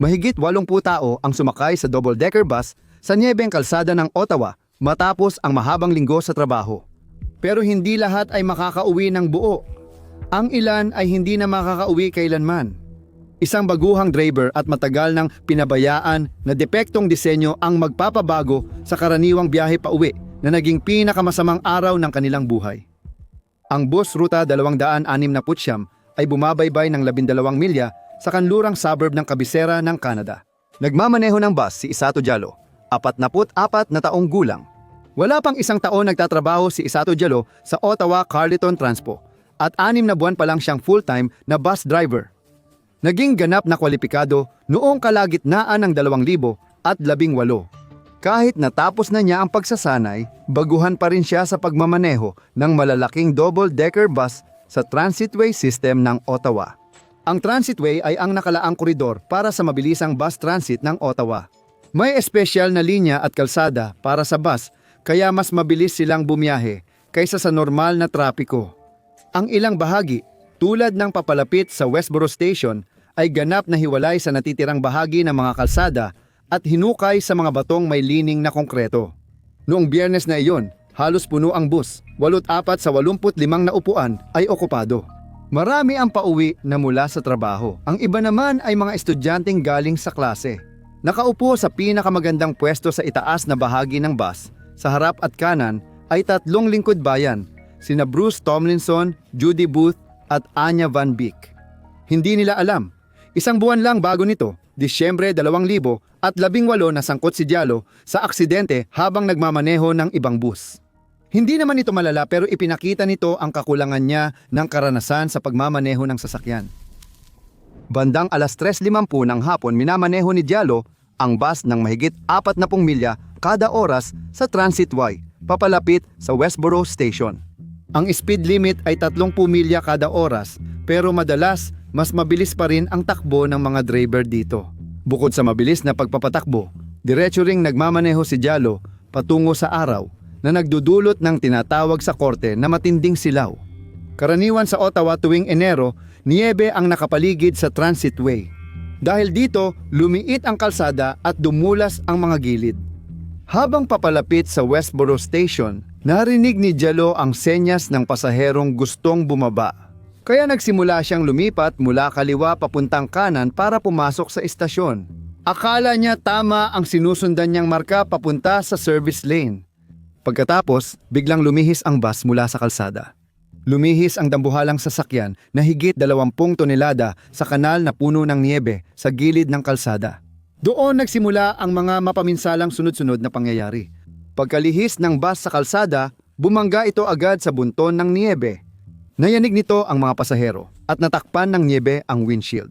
Mahigit 80 tao ang sumakay sa double-decker bus sa Niebeng Kalsada ng Ottawa matapos ang mahabang linggo sa trabaho. Pero hindi lahat ay makakauwi ng buo. Ang ilan ay hindi na makakauwi kailanman. Isang baguhang driver at matagal ng pinabayaan na depektong disenyo ang magpapabago sa karaniwang biyahe pa uwi na naging pinakamasamang araw ng kanilang buhay. Ang bus ruta 269 ay bumabaybay ng 12 milya sa kanlurang suburb ng kabisera ng Canada. Nagmamaneho ng bus si Isato Jalo, 44 na taong gulang. Wala pang isang taon nagtatrabaho si Isato Jalo sa Ottawa Carleton Transpo at anim na buwan pa lang siyang full-time na bus driver. Naging ganap na kwalipikado noong kalagitnaan ng 2000 at 18. Kahit natapos na niya ang pagsasanay, baguhan pa rin siya sa pagmamaneho ng malalaking double-decker bus sa transitway system ng Ottawa. Ang transitway ay ang nakalaang koridor para sa mabilisang bus transit ng Ottawa. May espesyal na linya at kalsada para sa bus kaya mas mabilis silang bumiyahe kaysa sa normal na trapiko. Ang ilang bahagi, tulad ng papalapit sa Westboro Station, ay ganap na hiwalay sa natitirang bahagi ng mga kalsada at hinukay sa mga batong may lining na konkreto. Noong biyernes na iyon, halos puno ang bus, walot apat sa 85 na upuan ay okupado. Marami ang pauwi na mula sa trabaho. Ang iba naman ay mga estudyanteng galing sa klase. Nakaupo sa pinakamagandang pwesto sa itaas na bahagi ng bus, sa harap at kanan ay tatlong lingkod bayan, sina Bruce Tomlinson, Judy Booth at Anya Van Beek. Hindi nila alam, isang buwan lang bago nito, Disyembre 2000 at 18 na sangkot si Diallo sa aksidente habang nagmamaneho ng ibang bus. Hindi naman ito malala pero ipinakita nito ang kakulangan niya ng karanasan sa pagmamaneho ng sasakyan. Bandang alas 3.50 ng hapon minamaneho ni Diallo ang bus ng mahigit 40 milya kada oras sa Transitway, papalapit sa Westboro Station. Ang speed limit ay 30 milya kada oras pero madalas mas mabilis pa rin ang takbo ng mga driver dito. Bukod sa mabilis na pagpapatakbo, diretso ring nagmamaneho si Diallo patungo sa araw na nagdudulot ng tinatawag sa korte na matinding silaw. Karaniwan sa Ottawa tuwing Enero, niebe ang nakapaligid sa transitway. Dahil dito, lumiit ang kalsada at dumulas ang mga gilid. Habang papalapit sa Westboro Station, narinig ni Jalo ang senyas ng pasaherong gustong bumaba. Kaya nagsimula siyang lumipat mula kaliwa papuntang kanan para pumasok sa istasyon. Akala niya tama ang sinusundan niyang marka papunta sa service lane. Pagkatapos, biglang lumihis ang bus mula sa kalsada. Lumihis ang dambuhalang sasakyan na higit 20 tonelada sa kanal na puno ng niebe sa gilid ng kalsada. Doon nagsimula ang mga mapaminsalang sunod-sunod na pangyayari. Pagkalihis ng bus sa kalsada, bumangga ito agad sa bunton ng niebe. Nayanig nito ang mga pasahero at natakpan ng niebe ang windshield.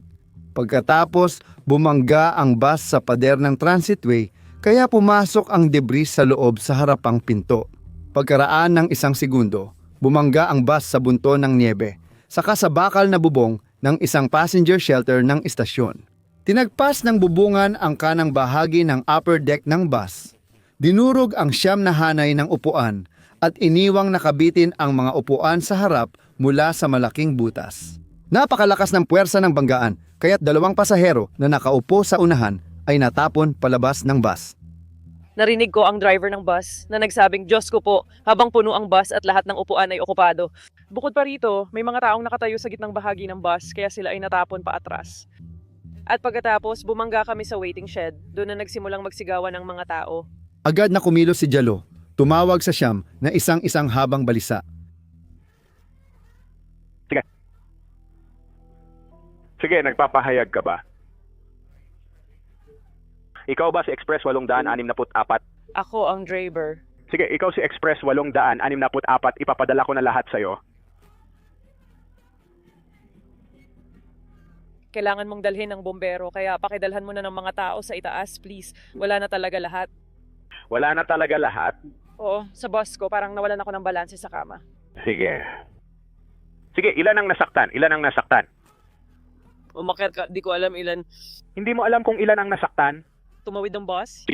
Pagkatapos, bumangga ang bus sa pader ng transitway kaya pumasok ang debris sa loob sa harapang pinto. Pagkaraan ng isang segundo, bumangga ang bus sa bunton ng niebe, saka sa bakal na bubong ng isang passenger shelter ng istasyon. Tinagpas ng bubungan ang kanang bahagi ng upper deck ng bus. Dinurog ang siyam na hanay ng upuan at iniwang nakabitin ang mga upuan sa harap mula sa malaking butas. Napakalakas ng puwersa ng banggaan kaya't dalawang pasahero na nakaupo sa unahan ay natapon palabas ng bus. Narinig ko ang driver ng bus na nagsabing, Diyos ko po, habang puno ang bus at lahat ng upuan ay okupado. Bukod pa rito, may mga taong nakatayo sa gitnang bahagi ng bus kaya sila ay natapon pa atras. At pagkatapos, bumangga kami sa waiting shed. Doon na nagsimulang magsigawan ng mga tao. Agad na kumilos si Jalo, tumawag sa siyam na isang-isang habang balisa. Sige, nagpapahayag ka ba? Ikaw ba si Express 864? Ako ang driver. Sige, ikaw si Express 864, ipapadala ko na lahat sa'yo. Kailangan mong dalhin ng bombero kaya pakidalhan mo na ng mga tao sa itaas, please. Wala na talaga lahat. Wala na talaga lahat? Oo, sa bus ko parang nawalan ako ng balanse sa kama. Sige. Sige, ilan ang nasaktan? Ilan ang nasaktan? Umakyat ka, di ko alam ilan Hindi mo alam kung ilan ang nasaktan? Tumawid ng bus.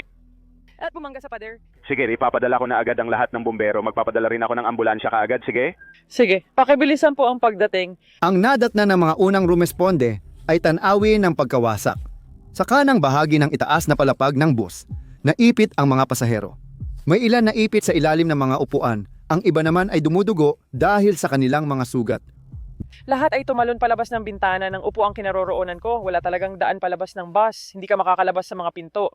At bumangga sa pader. Sige, ipapadala ko na agad ang lahat ng bombero. Magpapadala rin ako ng ambulansya kaagad, sige? Sige, pakibilisan po ang pagdating. Ang nadat na ng mga unang rumesponde ay tanawin ng pagkawasak. Sa kanang bahagi ng itaas na palapag ng bus, naipit ang mga pasahero. May ilan na ipit sa ilalim ng mga upuan, ang iba naman ay dumudugo dahil sa kanilang mga sugat. Lahat ay tumalon palabas ng bintana ng upuang kinaroroonan ko. Wala talagang daan palabas ng bus. Hindi ka makakalabas sa mga pinto.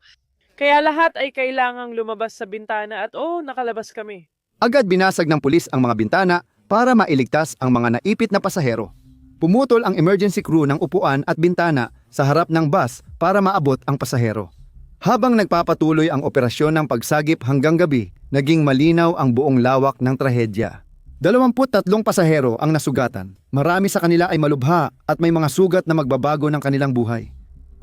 Kaya lahat ay kailangang lumabas sa bintana at oh, nakalabas kami. Agad binasag ng pulis ang mga bintana para mailigtas ang mga naipit na pasahero. Pumutol ang emergency crew ng upuan at bintana sa harap ng bus para maabot ang pasahero. Habang nagpapatuloy ang operasyon ng pagsagip hanggang gabi, naging malinaw ang buong lawak ng trahedya. 23 pasahero ang nasugatan. Marami sa kanila ay malubha at may mga sugat na magbabago ng kanilang buhay.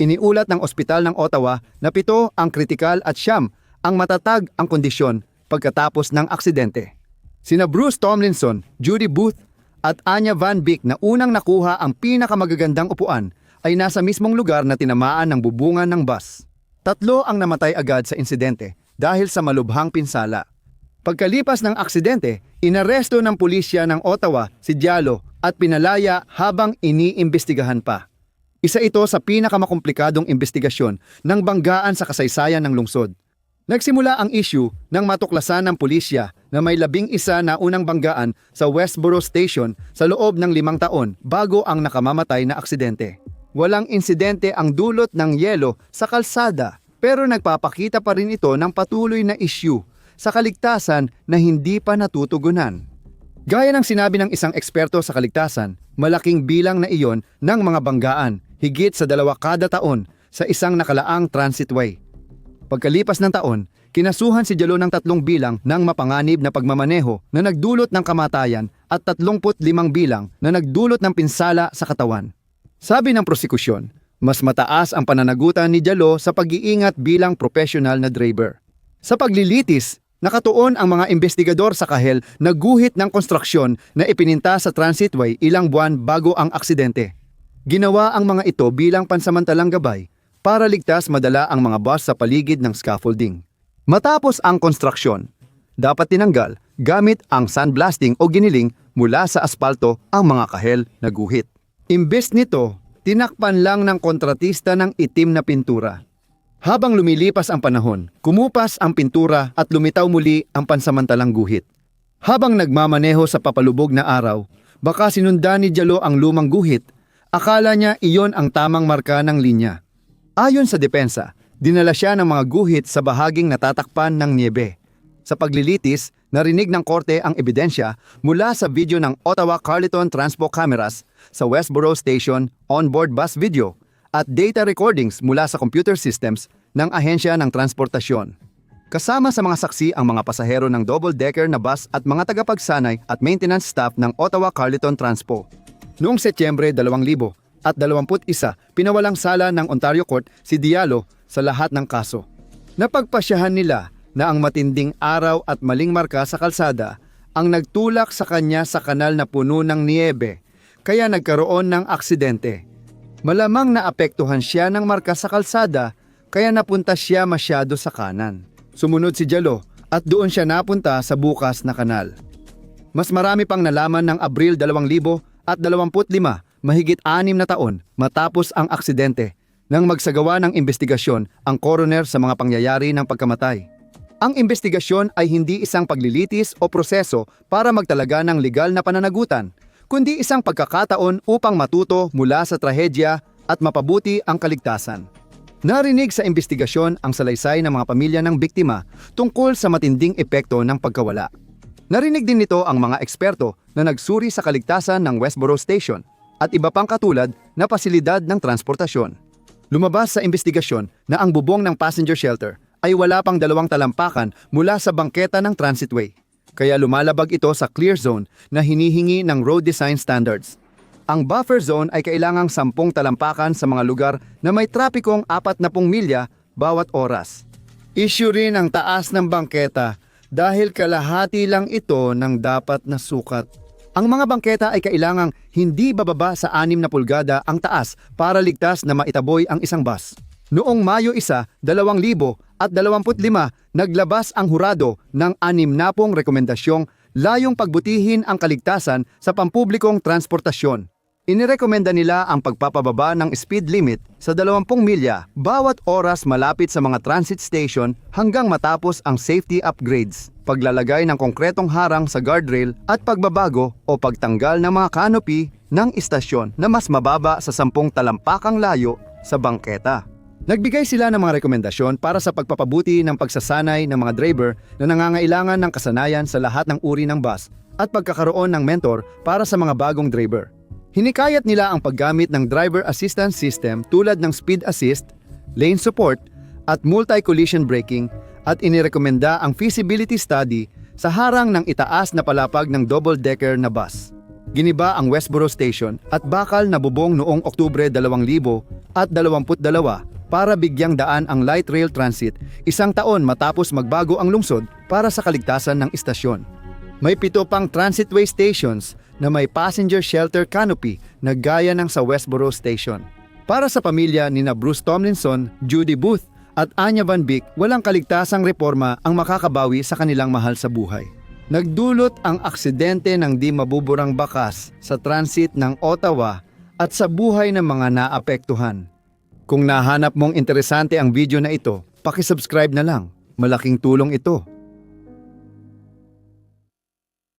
Iniulat ng ospital ng Ottawa na pito ang kritikal at siyam ang matatag ang kondisyon pagkatapos ng aksidente. Sina Bruce Tomlinson, Judy Booth at Anya Van Beek na unang nakuha ang pinakamagagandang upuan ay nasa mismong lugar na tinamaan ng bubungan ng bus. Tatlo ang namatay agad sa insidente dahil sa malubhang pinsala. Pagkalipas ng aksidente, inaresto ng pulisya ng Ottawa si Diallo at pinalaya habang iniimbestigahan pa. Isa ito sa pinakamakomplikadong investigasyon ng banggaan sa kasaysayan ng lungsod. Nagsimula ang issue nang matuklasan ng pulisya na may labing isa na unang banggaan sa Westboro Station sa loob ng limang taon bago ang nakamamatay na aksidente. Walang insidente ang dulot ng yelo sa kalsada pero nagpapakita pa rin ito ng patuloy na issue sa kaligtasan na hindi pa natutugunan. Gaya ng sinabi ng isang eksperto sa kaligtasan, malaking bilang na iyon ng mga banggaan, higit sa dalawa kada taon sa isang nakalaang transitway. Pagkalipas ng taon, kinasuhan si Jalo ng tatlong bilang ng mapanganib na pagmamaneho na nagdulot ng kamatayan at 35 bilang na nagdulot ng pinsala sa katawan. Sabi ng prosekusyon, mas mataas ang pananagutan ni Jalo sa pag-iingat bilang professional na driver. Sa paglilitis, nakatuon ang mga investigador sa kahel na guhit ng konstruksyon na ipininta sa transitway ilang buwan bago ang aksidente. Ginawa ang mga ito bilang pansamantalang gabay para ligtas madala ang mga bus sa paligid ng scaffolding. Matapos ang konstruksyon, dapat tinanggal gamit ang sandblasting o giniling mula sa asfalto ang mga kahel na guhit. Imbes nito, tinakpan lang ng kontratista ng itim na pintura. Habang lumilipas ang panahon, kumupas ang pintura at lumitaw muli ang pansamantalang guhit. Habang nagmamaneho sa papalubog na araw, baka sinundan ni Jalo ang lumang guhit, akala niya iyon ang tamang marka ng linya. Ayon sa depensa, dinala siya ng mga guhit sa bahaging natatakpan ng niebe. Sa paglilitis, narinig ng korte ang ebidensya mula sa video ng Ottawa Carleton Transpo cameras sa Westboro Station onboard bus video at data recordings mula sa computer systems ng ahensya ng transportasyon. Kasama sa mga saksi ang mga pasahero ng double-decker na bus at mga tagapagsanay at maintenance staff ng Ottawa Carleton Transpo. Noong Setyembre 2000 at 21, pinawalang sala ng Ontario Court si Diallo sa lahat ng kaso. Napagpasyahan nila na ang matinding araw at maling marka sa kalsada ang nagtulak sa kanya sa kanal na puno ng niebe, kaya nagkaroon ng aksidente. Malamang naapektuhan siya ng marka sa kalsada, kaya napunta siya masyado sa kanan. Sumunod si Jalo at doon siya napunta sa bukas na kanal. Mas marami pang nalaman ng Abril 2000 at 25, mahigit anim na taon matapos ang aksidente nang magsagawa ng investigasyon ang coroner sa mga pangyayari ng pagkamatay. Ang investigasyon ay hindi isang paglilitis o proseso para magtalaga ng legal na pananagutan, kundi isang pagkakataon upang matuto mula sa trahedya at mapabuti ang kaligtasan. Narinig sa investigasyon ang salaysay ng mga pamilya ng biktima tungkol sa matinding epekto ng pagkawala. Narinig din nito ang mga eksperto na nagsuri sa kaligtasan ng Westboro Station at iba pang katulad na pasilidad ng transportasyon. Lumabas sa investigasyon na ang bubong ng passenger shelter ay wala pang dalawang talampakan mula sa bangketa ng transitway. Kaya lumalabag ito sa clear zone na hinihingi ng road design standards. Ang buffer zone ay kailangang sampung talampakan sa mga lugar na may trapikong 40 milya bawat oras. Issue rin ang taas ng bangketa dahil kalahati lang ito ng dapat na sukat. Ang mga bangketa ay kailangang hindi bababa sa 6 na pulgada ang taas para ligtas na maitaboy ang isang bus. Noong Mayo 1, 2000 at 25, naglabas ang hurado ng anim na pong rekomendasyong layong pagbutihin ang kaligtasan sa pampublikong transportasyon. Inirekomenda nila ang pagpapababa ng speed limit sa 20 milya bawat oras malapit sa mga transit station hanggang matapos ang safety upgrades, paglalagay ng konkretong harang sa guardrail at pagbabago o pagtanggal ng mga canopy ng istasyon na mas mababa sa 10 talampakang layo sa bangketa. Nagbigay sila ng mga rekomendasyon para sa pagpapabuti ng pagsasanay ng mga driver na nangangailangan ng kasanayan sa lahat ng uri ng bus at pagkakaroon ng mentor para sa mga bagong driver. Hinikayat nila ang paggamit ng driver assistance system tulad ng speed assist, lane support, at multi-collision braking at inirekomenda ang feasibility study sa harang ng itaas na palapag ng double-decker na bus. Giniba ang Westboro Station at bakal na bubong noong Oktubre 2000 at 22 para bigyang daan ang light rail transit isang taon matapos magbago ang lungsod para sa kaligtasan ng istasyon. May pito pang transitway stations na may passenger shelter canopy na gaya ng sa Westboro Station. Para sa pamilya ni na Bruce Tomlinson, Judy Booth at Anya Van Beek, walang kaligtasang reforma ang makakabawi sa kanilang mahal sa buhay. Nagdulot ang aksidente ng di mabuburang bakas sa transit ng Ottawa at sa buhay ng mga naapektuhan. Kung nahanap mong interesante ang video na ito, pakisubscribe na lang. Malaking tulong ito